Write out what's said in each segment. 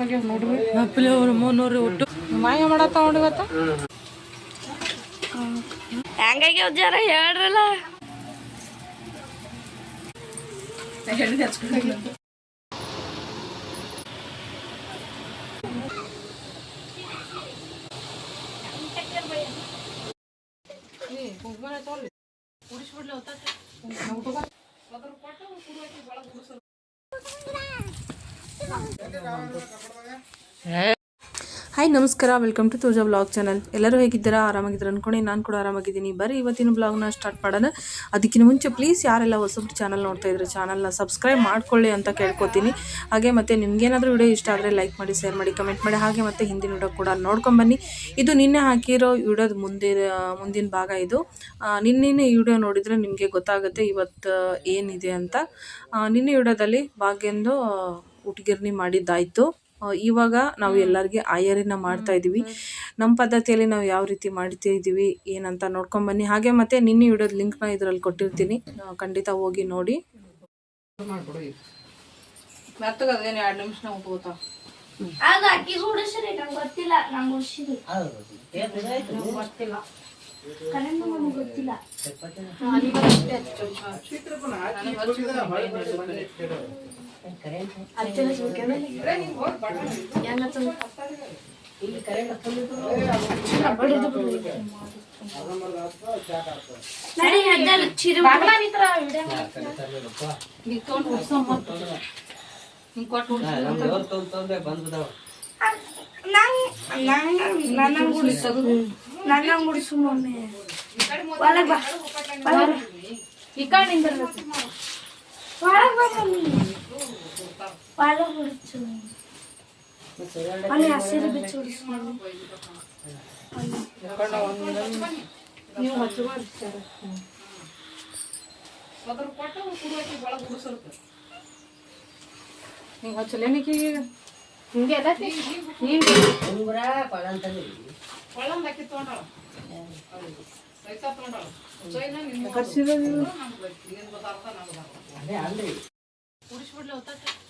ನೋಡ್ರಿ ನಪ್ಪಲಿ ಅವ್ರು ಮೂನ್ನೂರು ಒಟ್ಟು ಮಾಯ ಮಾಡತ್ತ ನೋಡಿ ಇವತ್ತ ಹೆಂಗಾಗ್ಯಾವ ಜರ ಹೇಳ್ರಲ್ಲ ಹಾಯ್ ನಮಸ್ಕಾರ. ವೆಲ್ಕಮ್ ಟು ತೂಜಾ ಬ್ಲಾಗ್ ಚಾನಲ್ ಎಲ್ಲರೂ ಹೇಗಿದ್ದೀರಾ? ಆರಾಮಾಗಿದ್ದೀರಾ ಅನ್ಕೊಂಡು ನಾನು ಕೂಡ ಆರಾಮಾಗಿದ್ದೀನಿ. ಬರೀ ಇವತ್ತಿನ ಬ್ಲಾಗ್ನ ಸ್ಟಾರ್ಟ್ ಮಾಡೋಣ. ಅದಕ್ಕಿಂತ ಮುಂಚೆ ಪ್ಲೀಸ್ ಯಾರೆಲ್ಲ ಹೊಸಬ್ರು ಚಾನಲ್ ನೋಡ್ತಾ ಇದ್ರೆ ಚಾನಲ್ನ ಸಬ್ಸ್ಕ್ರೈಬ್ ಮಾಡ್ಕೊಳ್ಳಿ ಅಂತ ಕೇಳ್ಕೊತೀನಿ. ಹಾಗೆ ಮತ್ತು ನಿಮಗೇನಾದರೂ ವಿಡಿಯೋ ಇಷ್ಟ ಆದರೆ ಲೈಕ್ ಮಾಡಿ ಶೇರ್ ಮಾಡಿ ಕಮೆಂಟ್ ಮಾಡಿ. ಹಾಗೆ ಮತ್ತು ಹಿಂದಿನ ವಿಡಿಯೋ ಕೂಡ ನೋಡ್ಕೊಂಬನ್ನಿ ಇದು ನಿನ್ನೆ ಹಾಕಿರೋ ವಿಡಿಯೋದ ಮುಂದೆ ಮುಂದಿನ ಭಾಗ ಇದು. ನಿನ್ನೆ ವಿಡಿಯೋ ನೋಡಿದರೆ ನಿಮಗೆ ಗೊತ್ತಾಗುತ್ತೆ ಇವತ್ತು, ಏನಿದೆ ಅಂತ. ನಿನ್ನೆ ವಿಡಿಯೋದಲ್ಲಿ ಭಾಗ್ಯಂದು ಉಟ್ಗಿರ್ನಿ ಮಾಡಿದ್ದಾಯಿತು. ಇವಾಗ ನಾವು ಎಲ್ಲರಿಗೆ ಆಯರಿನ ಮಾಡ್ತಾ ಇದ್ದೀವಿ ನಮ್ಮ ಪದ್ಧತಿಯಲ್ಲಿ ನಾವು ಯಾವ ರೀತಿ ಮಾಡ್ತಾ ಇದ್ದೀವಿ ಏನಂತ ನೋಡ್ಕೊಂಬನ್ನಿ ಹಾಗೆ ಮತ್ತೆ ನಿನ್ನೆ ವಿಡಿಯೋದ ಲಿಂಕ್ನ ಇದರಲ್ಲಿ ಕೊಟ್ಟಿರ್ತೀನಿ. ಖಂಡಿತ ಹೋಗಿ ನೋಡಿ. ಎರಡು ನಿಮಿಷ ಅಕ್ಕಿ ನಂಗೆ ಗೊತ್ತಿಲ್ಲ ನಂಗೆ ಗೊತ್ತಿಲ್ಲ. ನನ್ನ ಗುಡಿಸು ಮಮ್ಮಿ. ಒಳಗ್ ಬಾ. ಈ ಕಣ್ಣಿಂದ ಒಳಗ್ ಬಾ ಅಲ್ಲಿ ಹಸಿರು ಬಿಚ್ಚು ಉಡಿಸು ಮಮ್ಮಿ ನೀವು ಹಚ್ಚಿಕೊಂಡು ಹಿಂಗೆ ಮೈಕ್ ನಿಮ್ಮ ನೀವು? ಬೇಡ ಇಡೋ ಬಿಡಪ್ಪ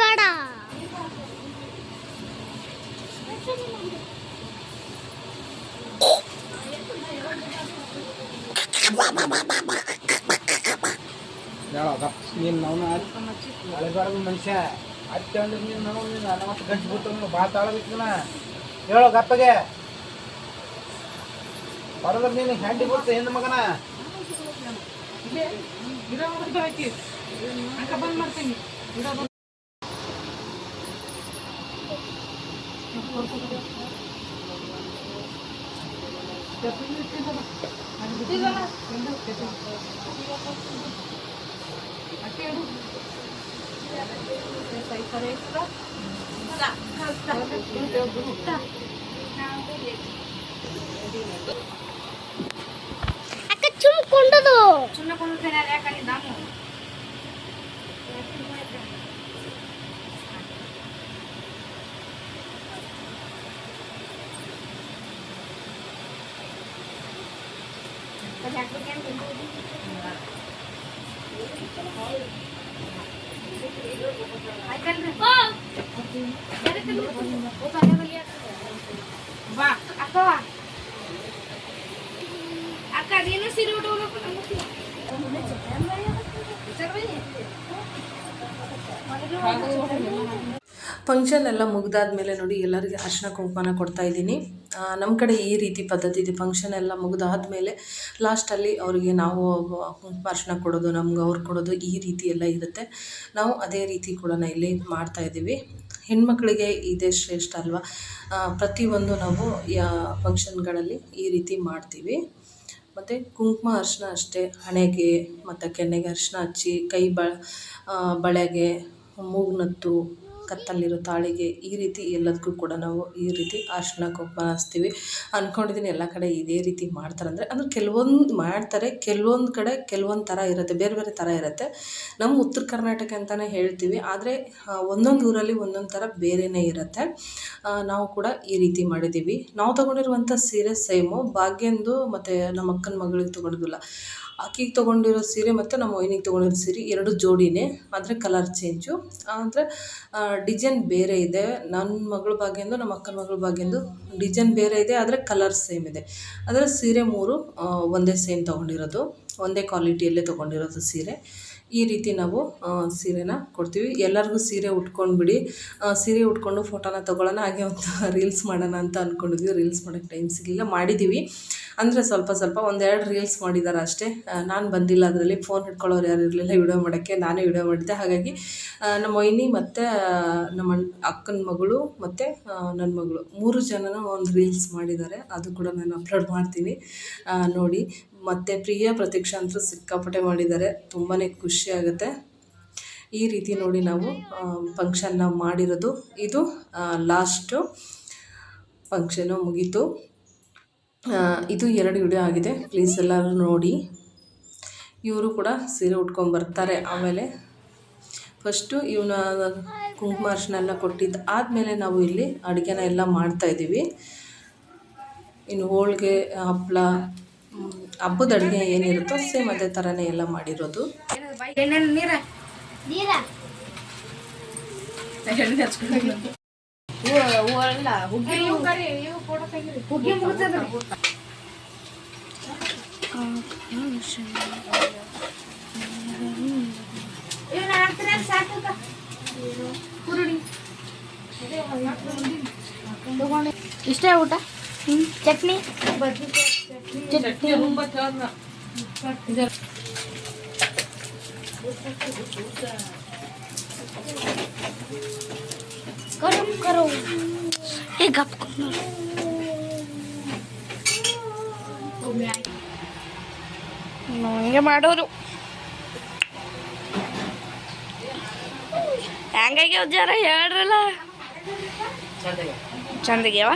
ಬೇಡ ಹೇಳೋದ ನೀನು ನಾವು ಮನುಷ್ಯ. ಅತ್ತೆ ಅಂದ್ರೆ ನೀನು ನಾವು ನೀನು ಅನವತ್ತು ಗಂಟು ಬಿಟ್ಟು ಭಾಳ ಹೇಳೋ ಗಪ್ಪಗೆ. ಬರೋದ್ರ ನೀನು ಹೆಂಡಿ ಬಿಡ್ತು ಹೆಣ್ಣು ಮಗನ. ಗಿಡ ಮುಗ್ದು ಹಾಕಿ ಅಕ್ಕ ಬಂದ್ ಮಾಡ್ತೀನಿ ಗಿಡ ಬಂದ್ ಅಕ್ಕ ಚುಮ್ಕೊಂಡದು ಸುಮ್ಮನೆ ಕೊಂಡ್ರೆ ಯಾಕಂದ್ರೆ ನಾನು ಬಾ ಅಕ್ಕ ಅಕ್ಕ ಅದೇನೋ ಸೀರೆ ಫಂಕ್ಷನ್ ಎಲ್ಲ ಮುಗ್ದಾದ್ಮೇಲೆ ನೋಡಿ ಎಲ್ಲರಿಗೆ ಅರ್ಶಿನ ಕುಂಕುಮನ ಕೊಡ್ತಾ ಇದ್ದೀನಿ. ನಮ್ಮ ಕಡೆ ಈ ರೀತಿ ಪದ್ಧತಿ ಇದೆ ಫಂಕ್ಷನ್ ಎಲ್ಲ ಮುಗಿದಾದ್ಮೇಲೆ ಲಾಸ್ಟಲ್ಲಿ ಅವರಿಗೆ ನಾವು ಕುಂಕುಮ ಅರ್ಶಿನ ಕೊಡೋದು, ನಮ್ಗೆ ಅವ್ರು ಕೊಡೋದು ಈ ರೀತಿ ಎಲ್ಲ ಇರುತ್ತೆ. ನಾವು ಅದೇ ರೀತಿ ಕೂಡ ಇಲ್ಲಿ ಮಾಡ್ತಾ ಇದ್ದೀವಿ. ಹೆಣ್ಮಕ್ಳಿಗೆ ಇದೇ ಶ್ರೇಷ್ಠ ಅಲ್ವಾ? ಪ್ರತಿಯೊಂದು ನಾವು ಯಾ ಫಂಕ್ಷನ್ಗಳಲ್ಲಿ ಈ ರೀತಿ ಮಾಡ್ತೀವಿ. ಮತ್ತು ಕುಂಕುಮ ಅರಿಶಿನ ಅಷ್ಟೇ. ಹಣೆಗೆ ಮತ್ತು ಕೆನ್ನೆಗೆ ಅರಿಶಿನ ಹಚ್ಚಿ ಕೈ ಬಳ ಬಳೆಗೆ ಮೂಗುನತ್ತು ಕತ್ತಲ್ಲಿರೋ ತಾಳಿಗೆ ಈ ರೀತಿ ಎಲ್ಲದಕ್ಕೂ ಕೂಡ ನಾವು ಈ ರೀತಿ ಅರಿಶಿನ ಕುಂಕುಮ ಹಚ್ತೀವಿ ಅಂದ್ಕೊಂಡಿದ್ದೀನಿ ಎಲ್ಲ ಕಡೆ ಇದೇ ರೀತಿ ಮಾಡ್ತಾರೆ. ಅಂದರೆ ಅಂದರೆ ಕೆಲವೊಂದು ಮಾಡ್ತಾರೆ, ಕೆಲವೊಂದು ಕಡೆ ಕೆಲವೊಂದು ಥರ ಇರುತ್ತೆ, ಬೇರೆ ಬೇರೆ ಥರ ಇರುತ್ತೆ. ನಮ್ಮ ಉತ್ತರ ಕರ್ನಾಟಕ ಅಂತಲೇ ಹೇಳ್ತೀವಿ. ಆದರೆ ಒಂದೊಂದು ಊರಲ್ಲಿ ಒಂದೊಂದು ಥರ ಬೇರೆಯೇ ಇರುತ್ತೆ. ನಾವು ಕೂಡ ಈ ರೀತಿ ಮಾಡಿದ್ದೀವಿ. ನಾವು ತೊಗೊಂಡಿರುವಂಥ ಸೀರೆ ಸೇಮು, ಭಾಗ್ಯಂದು ಮತ್ತು ನಮ್ಮ ಅಕ್ಕನ ಮಗಳಿಗೆ ತೊಗೊಂಡಿದ್ದಿಲ್ಲ. ಆಕೆಗೆ ತೊಗೊಂಡಿರೋ ಸೀರೆ ಮತ್ತು ನಮ್ಮ ವೈನಿಗೆ ತೊಗೊಂಡಿರೋ ಸೀರೆ ಎರಡು ಜೋಡಿನೇ, ಆದರೆ ಕಲರ್ ಚೇಂಜು ಅಂದರೆ ಡಿಸೈನ್ ಬೇರೆ ಇದೆ. ನನ್ನ ಮಗಳ ಭಾಗ್ಯಂದು, ನಮ್ಮ ಅಕ್ಕನ ಮಗಳ ಭಾಗ್ಯಂದು ಡಿಸೈನ್ ಬೇರೆ ಇದೆ, ಆದರೆ ಕಲರ್ ಸೇಮ್ ಇದೆ. ಆದರೆ ಸೀರೆ ಮೂರು ಒಂದೇ ಸೇಮ್ ತೊಗೊಂಡಿರೋದು. ಒಂದೇ ಕ್ವಾಲಿಟಿಯಲ್ಲೇ ತೊಗೊಂಡಿರೋದು ಸೀರೆ. ಈ ರೀತಿ ನಾವು ಸೀರೆನ ಕೊಡ್ತೀವಿ. ಎಲ್ಲರಿಗೂ ಸೀರೆ ಉಟ್ಕೊಂಡ್ಬಿಡಿ. ಸೀರೆ ಉಟ್ಕೊಂಡು ಫೋಟೋನ ತೊಗೊಳ್ಳೋಣ, ಹಾಗೆ ಒಂದು ರೀಲ್ಸ್ ಮಾಡೋಣ ಅಂತ ಅಂದ್ಕೊಂಡಿದ್ವಿ ರೀಲ್ಸ್ ಮಾಡೋಕ್ಕೆ ಟೈಮ್ ಸಿಗಲಿಲ್ಲ. ಮಾಡಿದ್ದೀವಿ ಅಂದರೆ ಸ್ವಲ್ಪ ಸ್ವಲ್ಪ ಒಂದೆರಡು ರೀಲ್ಸ್ ಮಾಡಿದ್ದಾರೆ ಅಷ್ಟೇ. ನಾನು ಬಂದಿಲ್ಲ ಅದರಲ್ಲಿ ಫೋನ್ ಹಿಡ್ಕೊಳ್ಳೋರು ಯಾರು ಇರಲಿಲ್ಲ ವಿಡಿಯೋ ಮಾಡೋಕ್ಕೆ ನಾನೇ ವಿಡಿಯೋ ಮಾಡಿದ್ದೆ. ಹಾಗಾಗಿ ನಮ್ಮ ವೈನಿ ಮತ್ತು ನಮ್ಮ ಅಕ್ಕನ ಮಗಳು ಮತ್ತು ನನ್ನ ಮಗಳು, ಮೂರು ಜನನ ಒಂದು ರೀಲ್ಸ್ ಮಾಡಿದ್ದಾರೆ ಅದು ಕೂಡ ನಾನು ಅಪ್ಲೋಡ್ ಮಾಡ್ತೀನಿ. ನೋಡಿ, ಮತ್ತು ಪ್ರಿಯ, ಪ್ರತೀಕ್ಷಾ ಅಂತೂ ಸಿಕ್ಕಾಪಟ್ಟೆ ಮಾಡಿದ್ದಾರೆ ತುಂಬಾ ಖುಷಿ ಆಗುತ್ತೆ. ಈ ರೀತಿ ನೋಡಿ ನಾವು ಫಂಕ್ಷನ್ನ ಮಾಡಿರೋದು. ಇದು ಲಾಸ್ಟು ಫಂಕ್ಷನು ಮುಗೀತು. ಇದು ಎರಡು ವಿಡಿಯೋ ಆಗಿದೆ. ಪ್ಲೀಸ್ ಎಲ್ಲರೂ ನೋಡಿ. ಇವರು ಕೂಡ ಸೀರೆ ಉಟ್ಕೊಂಡು ಬರ್ತಾರೆ ಆಮೇಲೆ. ಫಸ್ಟು ಇವನ ಕುಂಕುಮ ಅರ್ಶನೆಲ್ಲ ಎಲ್ಲ ಕೊಟ್ಟಿದ್ದು ಆದಮೇಲೆ ನಾವು ಇಲ್ಲಿ ಅಡುಗೆನ ಎಲ್ಲ ಮಾಡ್ತಾಯಿದ್ದೀವಿ ಇನ್ನು ಹೋಳಿಗೆ ಹಪ್ಪಳ ಹಬ್ಬದ ಅಡುಗೆ ಏನಿರುತ್ತೋ ಸೇಮ್ ಅದೇ ಥರನೇ ಎಲ್ಲ ಮಾಡಿರೋದು. ನೀರ? ನೀರ ಹುಗ್ಗಿ ಮುಗ್ತದ್ರಿ ಇವ್ನ ಹಾಕ್ತೀರ ಸಾಕು ಕುರುಡಿ ಇಷ್ಟೇ ಊಟ ಚಟ್ನಿ ಚಟ್ನಿ ಕರು ಕರು ಏ ಗಪ್ ಹಿಂಗೆ ಮಾಡೋರು ಹೆಂಗಾಗ್ಯಾವ ಜರ ಹೇಳ್ರಲ್ಲ. ಚಂದಾಗ್ಯಾವ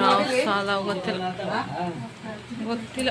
ನಾವು ಸಾಲ ಗೊತ್ತಿಲ್ಲ. ಗೊತ್ತಿಲ್ಲ.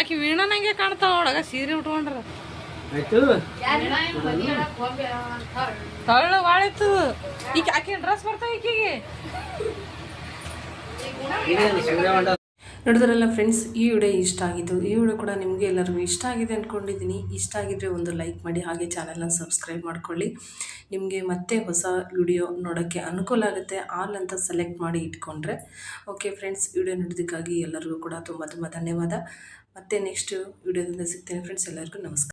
ಆಕಿ ವೀಣಾ ನಂಗೆ ಕಾಣ್ತಾವ ಒಳಗ ಸೀರೆ ಉಟ್ಕೊಂಡ್ರ. ಆಯ್ತು. ತಳ್ಳ ಬಾಳಿತ್ತು ಈಗ ಆಕೆ ಡ್ರೆಸ್ ಬರ್ತಾವ ಈಕಿಗೆ. ನೋಡಿದ್ರಲ್ಲ ಫ್ರೆಂಡ್ಸ್ ಈ ವಿಡಿಯೋ ಇಷ್ಟ ಆಗಿತ್ತು. ಈ ವಿಡಿಯೋ ಕೂಡ ನಿಮಗೆ ಎಲ್ಲರಿಗೂ ಇಷ್ಟ ಆಗಿದೆ ಅಂದ್ಕೊಂಡಿದ್ದೀನಿ ಇಷ್ಟ ಆಗಿದ್ರೆ ಒಂದು ಲೈಕ್ ಮಾಡಿ ಹಾಗೆ ಚಾನಲ್ನ ಸಬ್ಸ್ಕ್ರೈಬ್ ಮಾಡ್ಕೊಳ್ಳಿ. ನಿಮಗೆ ಮತ್ತೆ ಹೊಸ ವಿಡಿಯೋ ನೋಡೋಕ್ಕೆ ಅನುಕೂಲ ಆಗುತ್ತೆ, ಆಲ್ ಅಂತ ಸೆಲೆಕ್ಟ್ ಮಾಡಿ ಇಟ್ಕೊಂಡ್ರೆ. ಓಕೆ ಫ್ರೆಂಡ್ಸ್ ವಿಡಿಯೋ ನೋಡೋದಕ್ಕಾಗಿ ಎಲ್ಲರಿಗೂ ಕೂಡ ತುಂಬ ತುಂಬ ಧನ್ಯವಾದ. ಮತ್ತೆ ನೆಕ್ಸ್ಟ್ ವಿಡಿಯೋದಿಂದ ಸಿಗ್ತೇನೆ ಫ್ರೆಂಡ್ಸ್ ಎಲ್ಲರಿಗೂ ನಮಸ್ಕಾರ.